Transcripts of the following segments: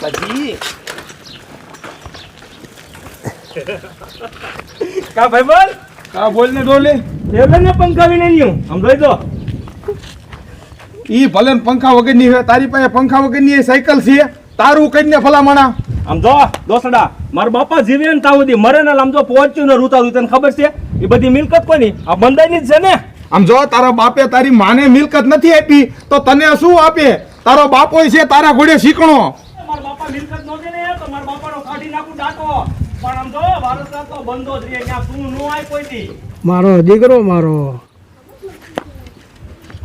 બાપાજી કા ભાઈ બોલ? કા બોલ ને ડોલે? એટલે ને પંખા વિને નહીં સમજાય તો. ઈ ભલે પંખા વગર વગરની હોય તારી પાસે પંખા વગરની સાયકલ છે તારું કરીને ભલામણા આમ જો દોસડા મારા બાપા જીવે ને તાવ દી મરે ને આમ જો પહોંચ્યું ને રૂતા તને ખબર છે એ બધી મિલકત કોની? આ બંધાઈની જ છે ને. આમ જો તારા બાપે તારી માને મિલકત નથી આપી તો તને શું આપે? તારો બાપો છે તારા ઘોડે શીખણો બાપા મિલકત નો દે ને તો મારા બાપાનો કાઢી નાખું ડાકો. પણ આમ જો વારસદાર તો બંધો જ રહે ત્યાં તું નો આય કોઈ દી. મારો દીકરો મારો.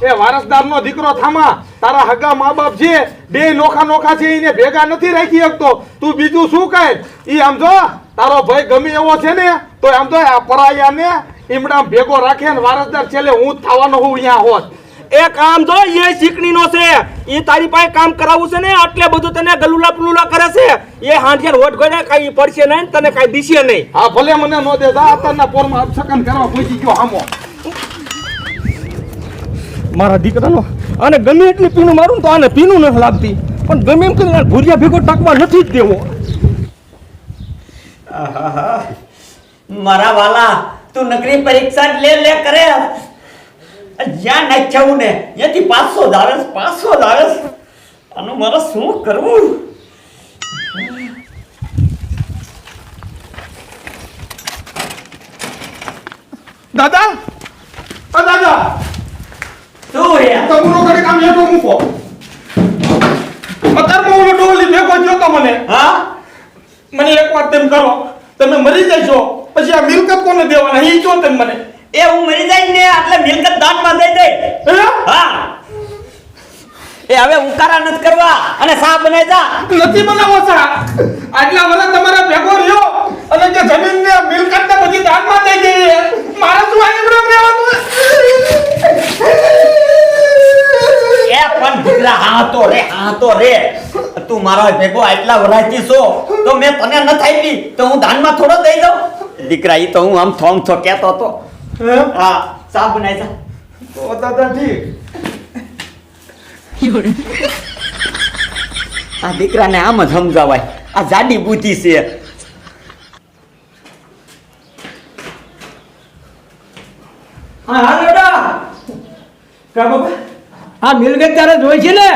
એ વારસદારનો દીકરો થામા તારા હગા મા બાપ છે બે નોખા નોખા છે એને ભેગા નથી રાખી શકતો. તું બીજું શું કહે ઈ આમ જો તારો ભાઈ ગમે એવો છે ને તો આમ તો આ પરાયાને ઈમડા ભેગો રાખે ને વારસદાર છેલ્લે હું જ થવાનો હું અહીંયા હોત. એ કામ જો એ શીકણી નો છે એ તારી પાસે કામ કરાવવું છે ને એટલે બધું તને ગલુલા પુલુલા કરે છે એ હાંઠિયાર વોટ ગળે કઈ પડશે નહીં તને કઈ દિશે નહીં. હા ભલે મને નો દે જા અત્યારના પોરમાં અપશકન કરવા પહોંચી ગયો હામો. મારા દીકરાનો અને ગમે એટલી પીનું મારું તો આને પીનું નથી લાગતી. પણ ગમે એમ કરીને ભૂરિયા ભેગો ટકવા નથી જ દેવો. મારા વાલા તું નકરી પરીક્ષા લે લે કરે. જ્યાં નાખ્યાવું ને ત્યાંથી પાછો જ આવે પાછો જ આવે આનું મારે શું કરવું? દાદા? અ દાદા! શું હે તમરો ઘરે કામ હેઠો મૂકો. અત્યારમાં ઓલો ડોલી ભેગો થયો તો મને. હા? મને એક વાત તેમ કરો તમે મરી જશો પછી આ મિલકત કોને દેવાના? એ કહો તમે મને? એ હું મરી જાય ને એટલે મિલકત દાનમાં દઈ દે. હા? એ હવે ઉકારા નથી કરવા અને સા બનાવી જા. નથી બનાવો સા. આટલા વર્ષ તમારે ભેગો રહ્યો અને જે જમીન ને મિલકત ને બધી દાનમાં દઈ દે મારે શું આ એમણે રહેવાનું? એ પણ દીકરા હા તો રે હા તો રે. તું મારા ભેગો આટલા વરાયતી છો તો મેં તને ન થાય તો હું દાનમાં થોડો દઈ દઉં. દીકરા ઈ તો હું આમ થોમ થો કહેતો હતો. હે? બનાવી જા તો દાદા ઠીક. આ દીકરાને આમ જ સમજાવાય. આ જાડી બુદ્ધિ છે. હા હા બેટા. કા બાપા? આ મિલકત તારે જોઈ છે ને?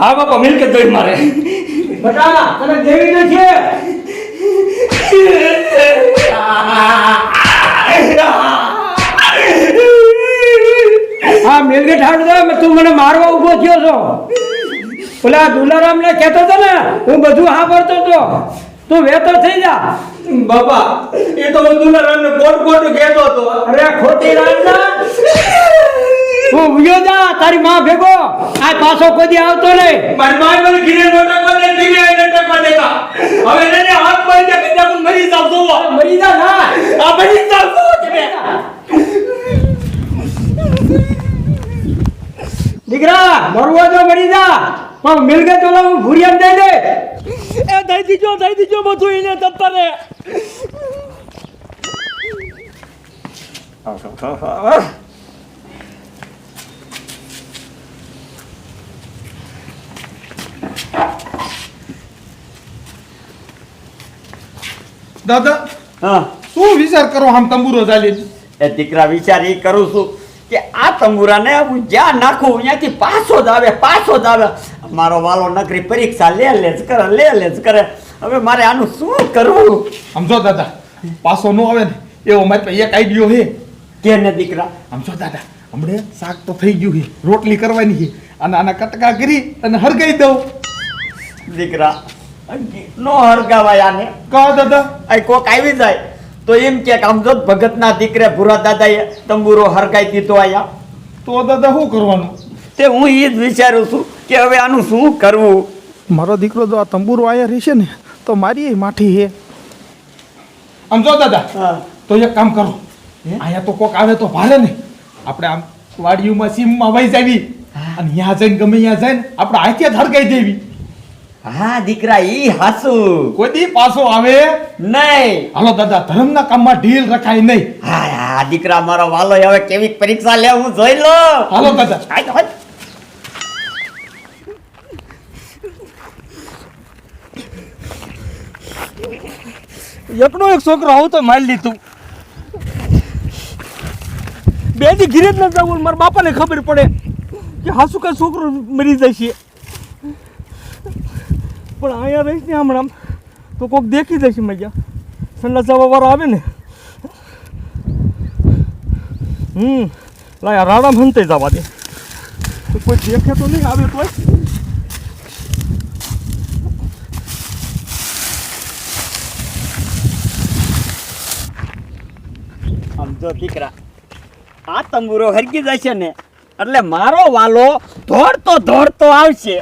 હા બાપા મિલકત જોઈ મારે. બેટા તને દેવી નથી. મિલકત તું મને મારવા ઊભો થયો છો. પેલા દુલારામ ને કહેતો હતો ને હું બધું હા ભરતો હતો. તું વેતો થઈ જા. બાબા એ તો હું દુલારામ ને કોટ કોટ કહેતો હતો. અરે ખોટી રાજા તું ઉયો જા તારી માં ભેગો. આ પાછો કોઈ આવતો નહીં. મારી માં મને ઘીરે નોટા કોને ઘીરે નોટા કોને કા હવે એને હાથ પર કે હું મરી જાવ તો મરી જા ના. આ મરી જાવ તો તમે દીકરા મરવો તો મરી જા. પણ મિલકત ઓલા હું ભૂરિયાને દઈ દે. એ દઈ દીજો દઈ દીજો બધું એને તત્તરે દાદા હા. શું વિચાર કરો આમ તંબુરો ચાલી એ દીકરા વિચાર એ કરું છું. કે આ તંબુરાને હું જ્યાં નાખું ત્યાંથી પાછો જ આવે પાછો જ આવે. મારો વાલો નકરી પરીક્ષા લે લે જ કરે લે લે જ કરે. હવે મારે આનું શું કરવું? સમજો દાદા પાછો ન આવે ને એવો મારી એક આઈડિયો હે કે ને દીકરા? સમજો દાદા હમણે શાક તો થઈ ગયું છે રોટલી કરવાની છે અને આના કટકા કરી અને હરગાઈ દઉં. દીકરા નો હરગાવાય આને. કહો દાદા? આ કોક આવી જાય. તો એમ કે આમ જો ભગતના દીકરે ભૂરા દાદાએ તંબુરો હરકાઈ દીધો આયા. તો દાદા શું કરવાનું? તે હું એ જ વિચારું છું કે હવે આનું શું કરવું? મારો દીકરો જો આ તંબુરો આયા રહેશે ને તો મારી માઠી હે. આમ જો દાદા તો એક કામ કરો. અહીંયા તો કોક આવે તો ભારે ને. આપણે આમ વાડીઓમાં સીમમાં વહી જાવી અને ત્યાં જઈને ગમે ત્યાં જઈને આપણે હાથે જ હરકાઈ દેવી. હા દીકરા ઈ હાસુ. કોઈ દી પાછો આવે? નહીં. હાલો દાદા ધર્મના કામમાં ઢીલ રખાય નહીં. હા હા દીકરા મારો વાલો હવે કેવી પરીક્ષા લે હું જોઈ લો હાલો દાદા. એકનો એક છોકરો આવું તો મારી લીધું. બે દી ઘીરે જ ન જવું મારા બાપાને ખબર પડે કે હાસુ કઈ છોકરો મરી જશે. પણ અહીંયા રહીશ ને હમણાં. તો કોઈક દેખી દઈશ મજા સંડા જવા વાળો આવે ને. હમ લાયા રાડા મનતે જવા દે. તો કોઈ દેખે તો નહીં આવે કોઈ આમ જો દીકરા આ તંબુરો હરકી જશે ને એટલે મારો વાલો ધોડતો ધોડતો આવશે.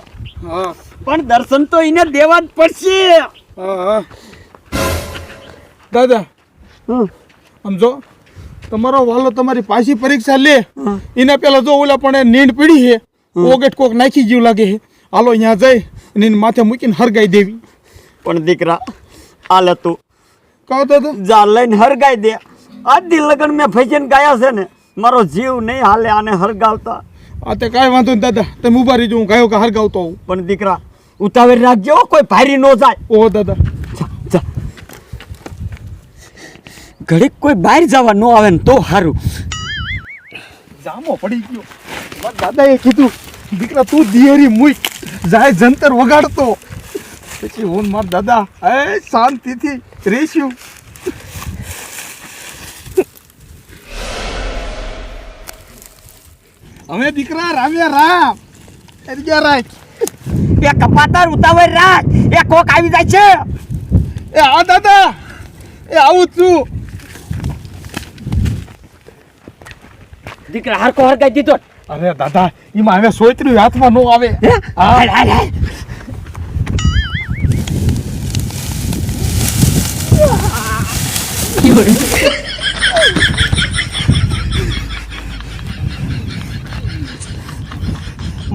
હા. પણ દર્શન તો એને દેવા જ પડશે. દાદા સમજો તમારો વાલો તમારી પાછી પરીક્ષા લે. એના પેલા જો ઓલા પણ નીંદ પડી છે ઓગટ કોક નાખી જેવું લાગે છે. હાલો અહીંયા જઈ અને માથે મૂકીને હરગાઈ દેવી. પણ દીકરા આલે તું. કહો તો જા લઈને હરગાઈ દે. આજથી લગ્ન મેં ફસીને ગાયા છે ને મારો જીવ નહીં હાલે આને હરગાવતા. આ તે કાંઈ વાંધો નહીં દાદા તમે ઊભા રહીજો હું ગાયો કે હરગાવતો હોઉં. પણ દીકરા ઉતાવળ રાખજો કોઈ ભારી ન જાય. ઓ દાદા. ઘડીક કોઈ બહાર જવા ન આવે ને તો સારું જામો પડી ગયો. દાદા દાદાએ કીધું દીકરા તું દિયરી મુઈ જાય જંતર વગાડતો. પછી હું ને દાદા એ શાંતિથી રહીશું હવે દીકરા રામ્યા રામ. એરિયા રાખ. એ કપાતર ઉતાવળ રાખ. એ કોક આવી જાય છે. એ આ દાદા. એ આવું છું. દીકરા હરકો હરગાઈ દીધો અરે દાદા એમાં હવે સોયત્રી હાથમાં નો આવે. હાલ, હાલ, હાલ.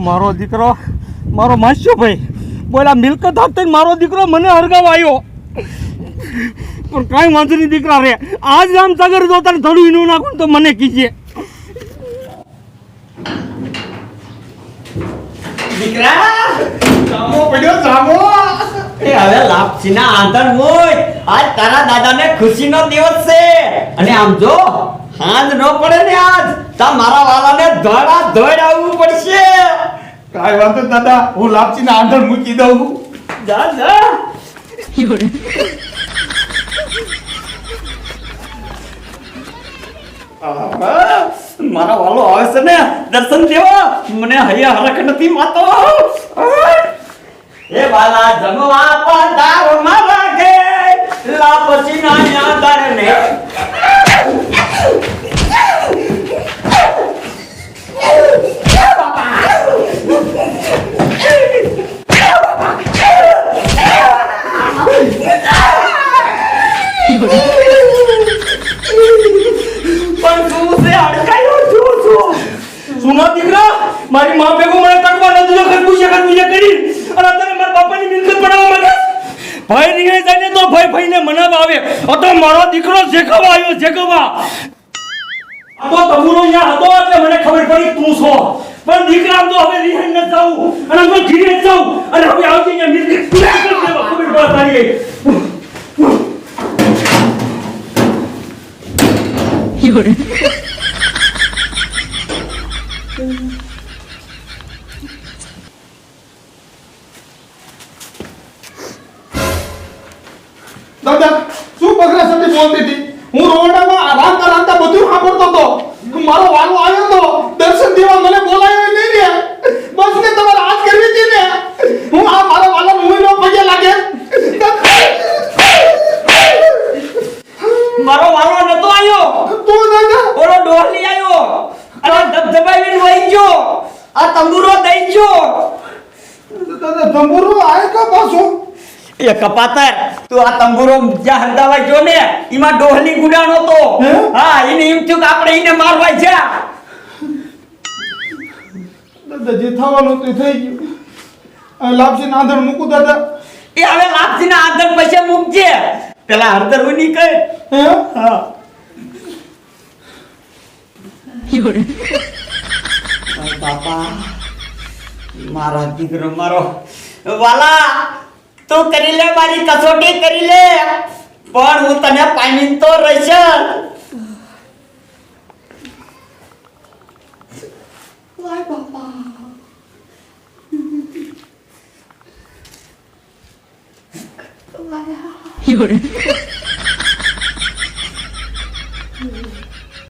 મારો દીકરો મારો માસ્યો ભાઈ? બોલા મિલકત આપતા મારો દીકરો મને હરગાવ આવ્યો પણ કાંઈ વાંધો નહીં, દીકરા રે. આજ રામ સાગર જો તારે થોડું ઈનું નાખું તો મને કીજે. દીકરા, જામો પડ્યો, જામો. એ હવે લાપસીના આંધણ હોય. આજ તારા દાદાને ખુશીનો દિવસ છે. અને આમ જો, હાંજ ન પડે ને આજ, તા મારા વાલાને ધડા ધોળ આવવું પડશે. કાંઈ વાંધો દાદા હું લાપસીના આંધણ મૂકી દઉં જા મારા વાલો આવે છે ને, દર્શન દેવા. મને હૈયા હરખ નથી માતો! એ વાલા, જમવા પધાર મારા ઘેર લાપસી ના દીકરા, મારી માં ભેગું મને તકવા ન દીધો ખરબૂજા ખરબૂજા કરી. અને અત્યારે મારા બાપાની મિલકત બનાવવા માંગે ભાઈ નીકળી જાય તો ભાઈ ભાઈને મનાવવા આવે. તો મારો દીકરો જેકવા આવ્યો જેકવા આ તમુરો અહીંયા હતો એટલે મને ખબર પડી તું છો. પણ દીકરા તો હવે રિહાઈ ન જાઉં. અને હું ઘીરે જાઉં. અને હવે આવજે અહીંયા મિલકત ખબર પડે તારી દાદા બોલતી હતી. હું રોડામાં રાંતા રાંતા બધું સાંભળતો હતો. મારો વાલો આવ્યો તો દર્શન દેવા મને બોલાયો નહીં રે બસ ને તમારે આજ કરવી હતી ને. હું આ મારા વાલા મુંહનો પગે લાગે. મારો વારો નતો આવ્યો. તું દાદા ઓલો ડોહલી આવ્યો. અને ધબધબાવીને વહી ગયો. આ તંબુરો દઈ ગયો. દાદા તંબુરો આય કા પાછો? એ કપાતર તું આ તંબુરો જ્યાં હંદાવાય જો ને એમાં ડોહલી ગુડાણો તો હા? એને એમ થયું કે આપણે એને મારવા જા દાદા જે થવાનું તે થઈ ગયું. આ લાપસી નાંદણ મૂકું દાદા. એ હવે લાપસીના આદર પછી મૂકજે. પેલા હરદર ઉની કર. હે? હા. બાપા મારા દીકરો મારો વાલા તું કરી લે મારી કસોટી કરી લે. પણ હું તને પાણી તો રહીશ Fiore.